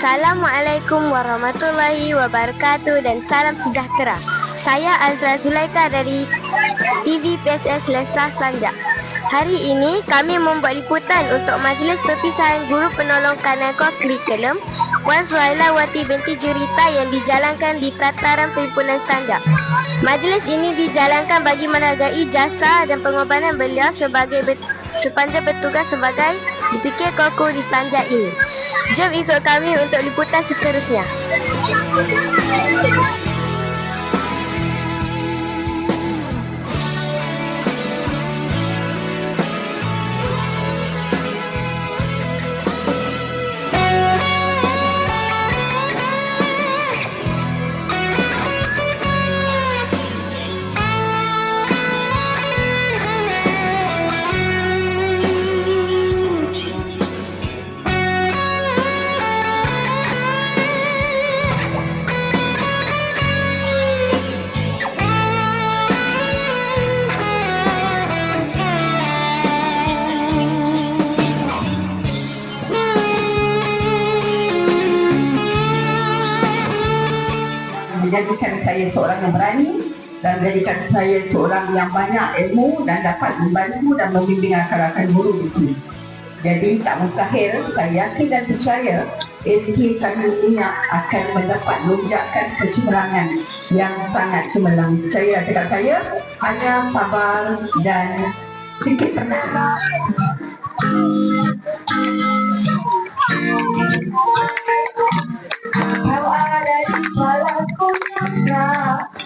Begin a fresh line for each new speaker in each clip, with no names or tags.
Assalamualaikum warahmatullahi wabarakatuh dan salam sejahtera. Saya Azra Zulaika dari TV PSS Lesah Sanjak. Hari ini kami membuat liputan untuk Majlis Perpisahan Guru Penolong Kaneko Kurikulum Puan Suhaila Wati binti Jurita yang dijalankan di Tataran Perhimpunan Sanjak. Majlis ini dijalankan bagi menghargai jasa dan pengorbanan beliau sebagai bet- sepanjang bertugas sebagai JPK Koko di Sanjak ini. Jom ikut kami untuk liputan seterusnya.
Menjadikan saya seorang yang berani dan menjadikan saya seorang yang banyak ilmu dan dapat membantu dan membimbing rakan-rakan guru di sini. Jadi tak mustahil saya yakin dan percaya LT ini akan mendapat lonjakan kecemerlangan yang sangat cemerlang. Percaya cakap saya hanya sabar dan sikit tenang. Kau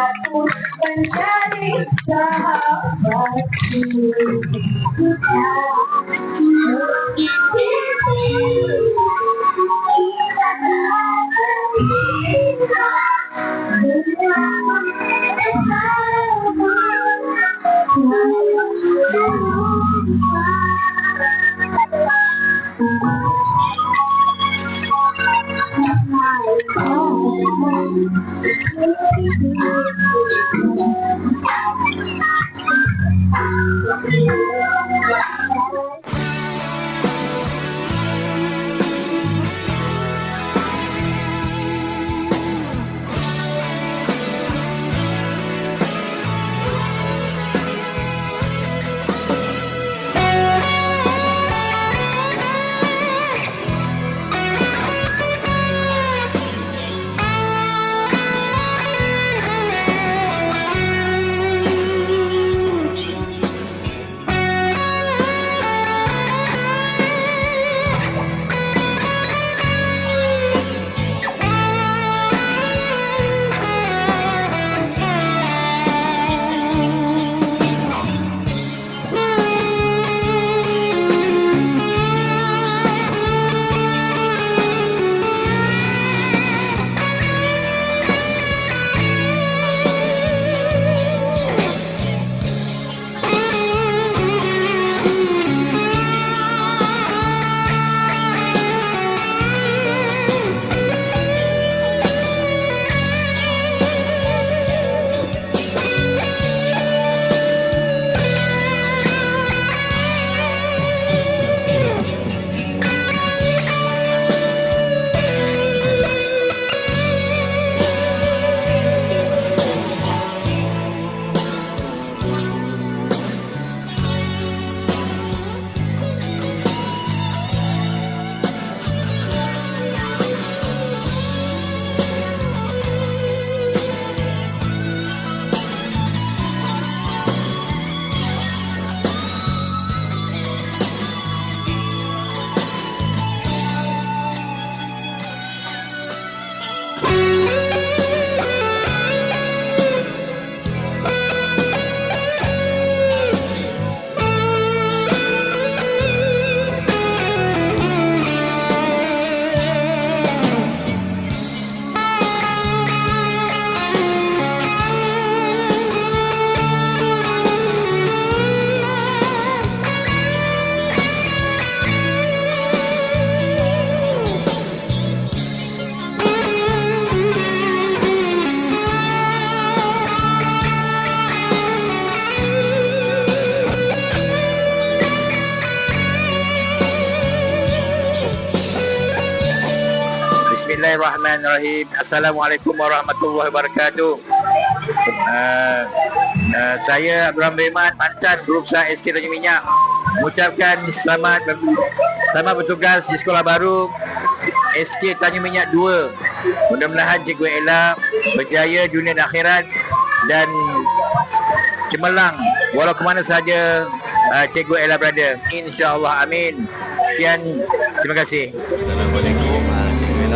satu Menjadi sahabatku
Bismillahirrahmanirrahim. Assalamualaikum warahmatullahi wabarakatuh. Uh, uh, saya Abdul Rahman mantan guru besar SK Tanjung Minyak mengucapkan selamat selamat bertugas di sekolah baru SK Tanjung Minyak 2. Mudah-mudahan Cikgu Ella berjaya dunia dan akhirat dan cemerlang walau ke mana saja uh, Cikgu Ella berada. InsyaAllah amin. Sekian, terima kasih.
Assalamualaikum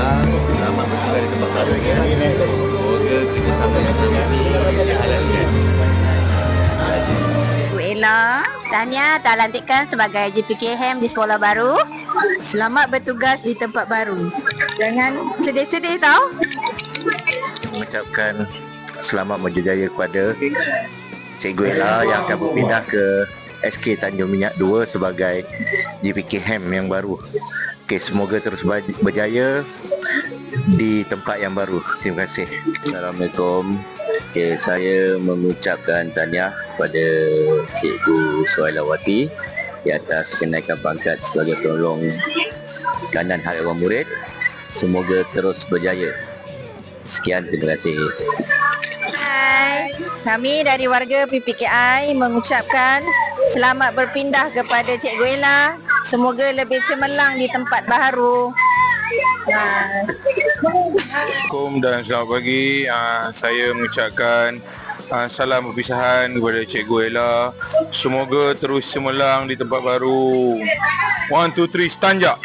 Bella Selamat berjumpa di tempat baru ya Semoga kerjasama yang selama ini
Cikgu Ella, tahniah tak lantikkan sebagai GPKM di sekolah baru. Selamat bertugas di tempat baru. Jangan sedih-sedih tau.
mengucapkan selamat berjaya kepada Cikgu Ella yang akan berpindah ke SK Tanjung Minyak 2 sebagai GPK HEM yang baru. Okey, semoga terus berjaya di tempat yang baru. Terima kasih.
Assalamualaikum okay, Saya mengucapkan tahniah kepada Cikgu Suhailawati Di atas kenaikan pangkat sebagai penolong kanan harapan murid Semoga terus berjaya Sekian, terima kasih.
Hai. Kami dari warga PPKI mengucapkan selamat berpindah kepada Cikgu Ella. Semoga lebih cemerlang di tempat baru. Bye.
Assalamualaikum dan selamat pagi. Uh, saya mengucapkan uh, salam perpisahan kepada Cikgu Ella. Semoga terus cemerlang di tempat baru. One, two, three, stanjak.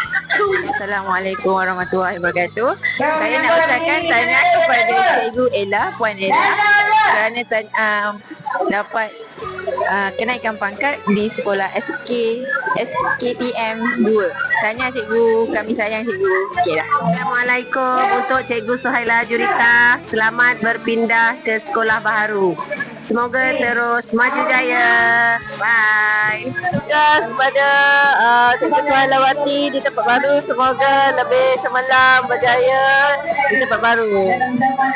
Assalamualaikum warahmatullahi wabarakatuh. Saya nak ucapkan tahniah kepada Cikgu Ella, Puan Ella kerana ta- uh, dapat uh, kenaikan pangkat di sekolah SK SKTM 2. Tahniah Cikgu, kami sayang Cikgu. Okey dah. Assalamualaikum untuk Cikgu Suhaila Jurita. Selamat berpindah ke sekolah baru. Semoga terus maju jaya. Bye. Tugas kepada uh, Cikgu Suhailawati di tempat baru. Semoga lebih cemerlang berjaya di tempat baru.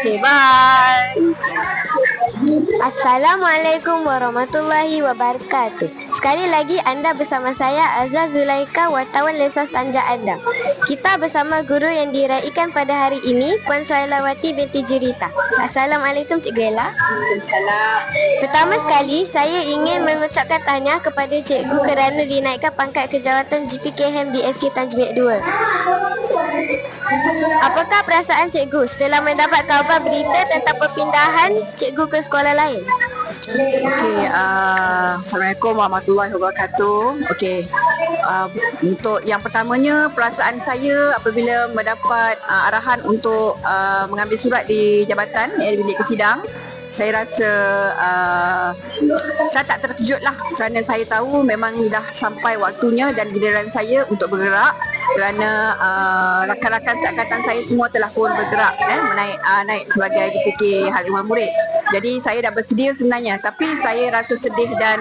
Okay, bye.
Assalamualaikum warahmatullahi wabarakatuh. Sekali lagi anda bersama saya Azza Zulaika, wartawan Lesas Tanja Anda. Kita bersama guru yang diraikan pada hari ini, Puan Suhailawati binti Jurita. Assalamualaikum Cikgu Ella.
Waalaikumsalam.
Pertama sekali, saya ingin mengucapkan tahniah kepada cikgu kerana dinaikkan pangkat ke jawatan GPKM di SK Tanjung Minyak 2. Apakah perasaan cikgu setelah mendapat khabar berita tentang perpindahan cikgu ke sekolah lain?
Okey, uh, Assalamualaikum warahmatullahi wabarakatuh. Okey, uh, untuk yang pertamanya perasaan saya apabila mendapat uh, arahan untuk uh, mengambil surat di jabatan eh, di bilik kesidang saya rasa uh, saya tak terkejut lah kerana saya tahu memang dah sampai waktunya dan giliran saya untuk bergerak kerana uh, rakan-rakan seangkatan saya semua telah pun bergerak eh menaik uh, naik sebagai DPK Hariwan Murid. Jadi saya dah bersedia sebenarnya tapi saya rasa sedih dan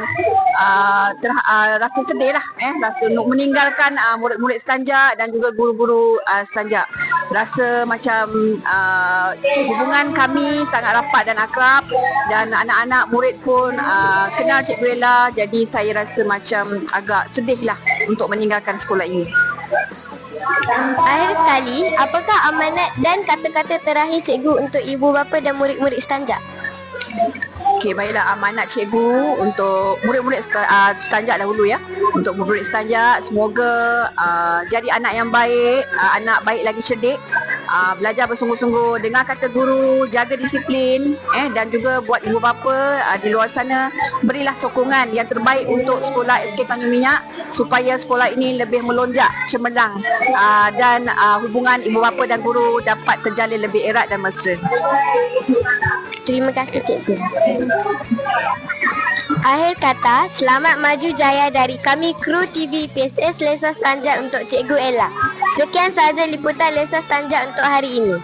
uh, telah uh, rasa sedih lah eh rasa untuk meninggalkan uh, murid-murid setanjak dan juga guru-guru uh, setanjak. Rasa macam uh, hubungan kami sangat rapat dan akrab dan anak-anak murid pun uh, kenal Cikgu Ella jadi saya rasa macam agak sedih lah untuk meninggalkan sekolah ini.
Akhir sekali, apakah amanat dan kata-kata terakhir cikgu untuk ibu bapa dan murid-murid setanjak?
Okey, baiklah amanat cikgu untuk murid-murid uh, setanjak dahulu ya. Untuk murid setanjak, semoga uh, jadi anak yang baik, uh, anak baik lagi cerdik. Uh, belajar bersungguh-sungguh dengar kata guru jaga disiplin eh dan juga buat ibu bapa uh, di luar sana berilah sokongan yang terbaik untuk sekolah SK Tanjung Minyak supaya sekolah ini lebih melonjak cemerlang uh, dan uh, hubungan ibu bapa dan guru dapat terjalin lebih erat dan mesra.
Terima kasih cikgu. Akhir kata, selamat maju jaya dari kami kru TV PSS Lesas Tanjak untuk Cikgu Ella. Sekian sahaja liputan Lesas Tanjak untuk hari ini.